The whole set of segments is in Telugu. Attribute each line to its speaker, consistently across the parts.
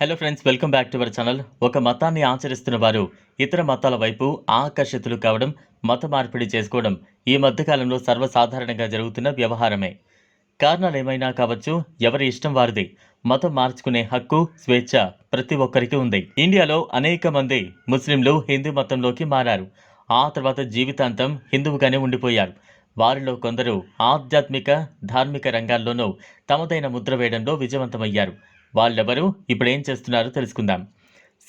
Speaker 1: Hello friends welcome back to our channel ఒక మతాన్ని ఆచరిస్తున్న వారు ఇతర మతాల వైపు ఆకర్షితులు కావడం మత మార్పిడి చేసుకోవడం ఈ మధ్యకాలంలో సర్వసాధారణంగా జరుగుతున్న వ్యవహారమే. కారణాలు ఏమైనా కావచ్చు ఎవరి ఇష్టం వారిది మతం మార్చుకునే హక్కు స్వేచ్ఛ ప్రతి ఒక్కరికి ఉంది. ఇండియాలో అనేక మంది ముస్లింలు హిందూ మతంలోకి మారారు. ఆ తర్వాత జీవితాంతం హిందువుగానే ఉండిపోయారు. వారిలో కొందరు ఆధ్యాత్మిక ధార్మిక రంగాల్లోనూ తమదైన ముద్ర వేయడంలో విజయవంతమయ్యారు. వాళ్ళెవరు? ఇప్పుడు ఏం చేస్తున్నారో తెలుసుకుందాం.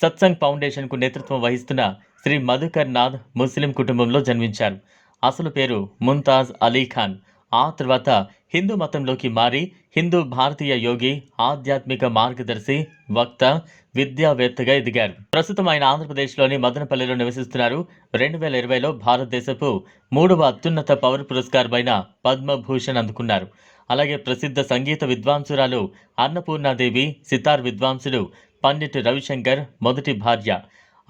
Speaker 1: సత్సంగ్ ఫౌండేషన్కు నేతృత్వం వహిస్తున్న శ్రీ మధుకర్ నాథ్ ముస్లిం కుటుంబంలో జన్మించారు. అసలు పేరు ముంతాజ్ అలీ ఖాన్. ఆ తర్వాత హిందూ మతంలోకి మారి హిందూ భారతీయ యోగి ఆధ్యాత్మిక మార్గదర్శి వక్త విద్యావేత్తగా ఎదిగారు. ప్రస్తుతం ఆయన ఆంధ్రప్రదేశ్లోని మదనపల్లిలో నివసిస్తున్నారు. రెండు వేల ఇరవైలో భారతదేశపు మూడవ అత్యున్నత పౌర పురస్కారమైన పద్మభూషణ్ అందుకున్నారు. అలాగే ప్రసిద్ధ సంగీత విద్వాంసురాలు అన్నపూర్ణాదేవి సితార్ విద్వాంసుడు పండిట్ రవిశంకర్ మొదటి భార్య.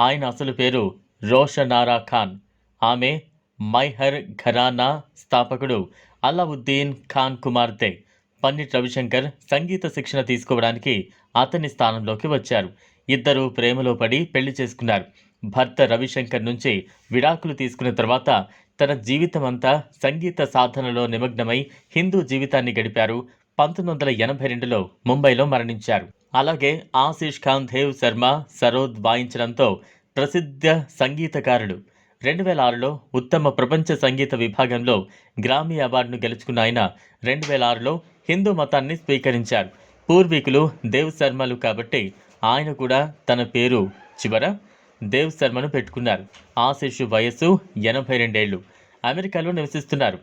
Speaker 1: ఆయన అసలు పేరు రోషనారా ఖాన్. ఆమె మైహర్ ఘరానా స్థాపకుడు అలావుద్దీన్ ఖాన్ కుమార్తె. పండిట్ రవిశంకర్ సంగీత శిక్షణ తీసుకోవడానికి అతని స్థానంలోకి వచ్చారు. ఇద్దరు ప్రేమలో పడి పెళ్ళి చేసుకున్నారు. భర్త రవిశంకర్ నుంచి విడాకులు తీసుకున్న తర్వాత తన జీవితమంతా సంగీత సాధనలో నిమగ్నమై హిందూ జీవితాన్ని గడిపారు. పంతొమ్మిది వందల ఎనభై రెండులో ముంబైలో మరణించారు. అలాగే ఆశీష్ ఖాన్ దేవ్ శర్మ సరోద్ వాయించడంతో ప్రసిద్ధ సంగీతకారుడు. రెండు వేల ఆరులో ఉత్తమ ప్రపంచ సంగీత విభాగంలో గ్రామీ అవార్డును గెలుచుకున్న ఆయన రెండు వేల ఆరులో హిందూ మతాన్ని స్వీకరించారు. పూర్వీకులు దేవ్ శర్మలు కాబట్టి ఆయన కూడా తన పేరు చివర దేవ్ శర్మను పెట్టుకున్నారు. ఆశిషు వయస్సు ఎనభై రెండేళ్ళు అమెరికాలో నివసిస్తున్నారు.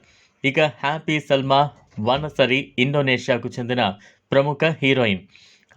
Speaker 1: ఇక హ్యాపీ సల్మా వనసరి ఇండోనేషియాకు చెందిన ప్రముఖ హీరోయిన్.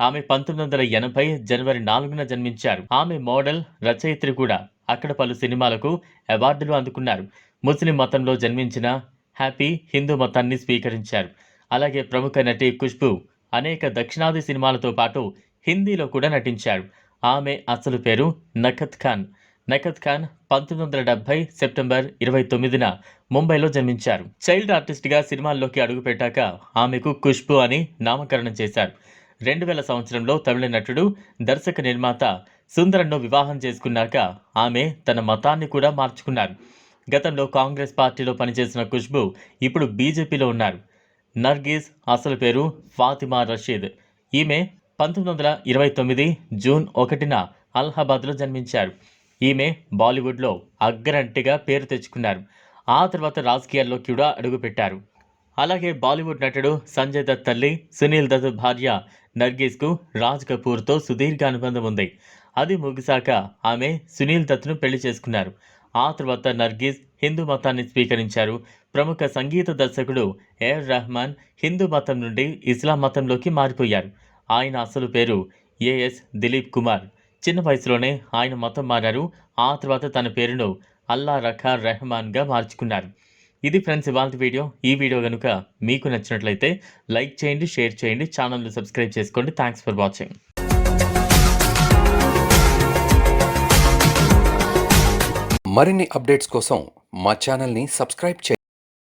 Speaker 1: ఆమె పంతొమ్మిది వందల ఎనభై జనవరి నాలుగున జన్మించారు. ఆమె మోడల్ రచయిత్రి కూడా అక్కడ పలు సినిమాలకు అవార్డులు అందుకున్నారు. ముస్లిం మతంలో జన్మించిన హ్యాపీ హిందూ మతాన్ని స్వీకరించారు. అలాగే ప్రముఖ నటి ఖుష్బు అనేక దక్షిణాది సినిమాలతో పాటు హిందీలో కూడా నటించారు. ఆమె అసలు పేరు నఖత్ ఖాన్. నఖత్ ఖాన్ పంతొమ్మిది వందల డెబ్బై సెప్టెంబర్ ఇరవై తొమ్మిదిన ముంబైలో జన్మించారు. చైల్డ్ ఆర్టిస్ట్గా సినిమాల్లోకి అడుగుపెట్టాక ఆమెకు ఖుష్బు అని నామకరణం చేశారు. రెండు వేల సంవత్సరంలో తమిళ నటుడు దర్శక నిర్మాత సుందరన్ను వివాహం చేసుకున్నాక ఆమె తన మతాన్ని కూడా మార్చుకున్నారు. గతంలో కాంగ్రెస్ పార్టీలో పనిచేసిన ఖుష్బు ఇప్పుడు బీజేపీలో ఉన్నారు. నర్గీస్ అసలు పేరు ఫాతిమా రషీద్. ఈమె పంతొమ్మిది వందల ఇరవై తొమ్మిది జూన్ ఒకటిన అలహాబాద్లో జన్మించారు. ఈమె బాలీవుడ్లో అగ్రంటిగా పేరు తెచ్చుకున్నారు. ఆ తర్వాత రాజకీయాల్లో కూడా అడుగుపెట్టారు. అలాగే బాలీవుడ్ నటుడు సంజయ్ దత్ తల్లి సునీల్ దత్ భార్య నర్గీస్కు రాజ్ కపూర్తో సుదీర్ఘ అనుబంధం ఉంది. అది ముగిశాక ఆమె సునీల్ దత్ను పెళ్ళి చేసుకున్నారు. ఆ తర్వాత నర్గీస్ హిందూ మతాన్ని స్వీకరించారు. ప్రముఖ సంగీత దర్శకుడు ఏఆర్ రెహమాన్ హిందూ మతం నుండి ఇస్లాం మతంలోకి మారిపోయారు. ఆయన అసలు పేరు ఏఎస్ దిలీప్ కుమార్. చిన్న వయసులోనే ఆయన మతం మారారు. ఆ తర్వాత తన పేరును అల్లా రఖా రెహమాన్గా మార్చుకున్నారు. ఇది ఫ్రెండ్స్ ఇవాళ వీడియో. ఈ వీడియో కనుక మీకు నచ్చినట్లయితే లైక్ చేయండి షేర్ చేయండి ఛానల్ని సబ్స్క్రైబ్ చేసుకోండి. Thanks for watching.
Speaker 2: మరిన్ని అప్డేట్స్ కోసం మా ఛానల్ని సబ్స్క్రైబ్ చేయండి.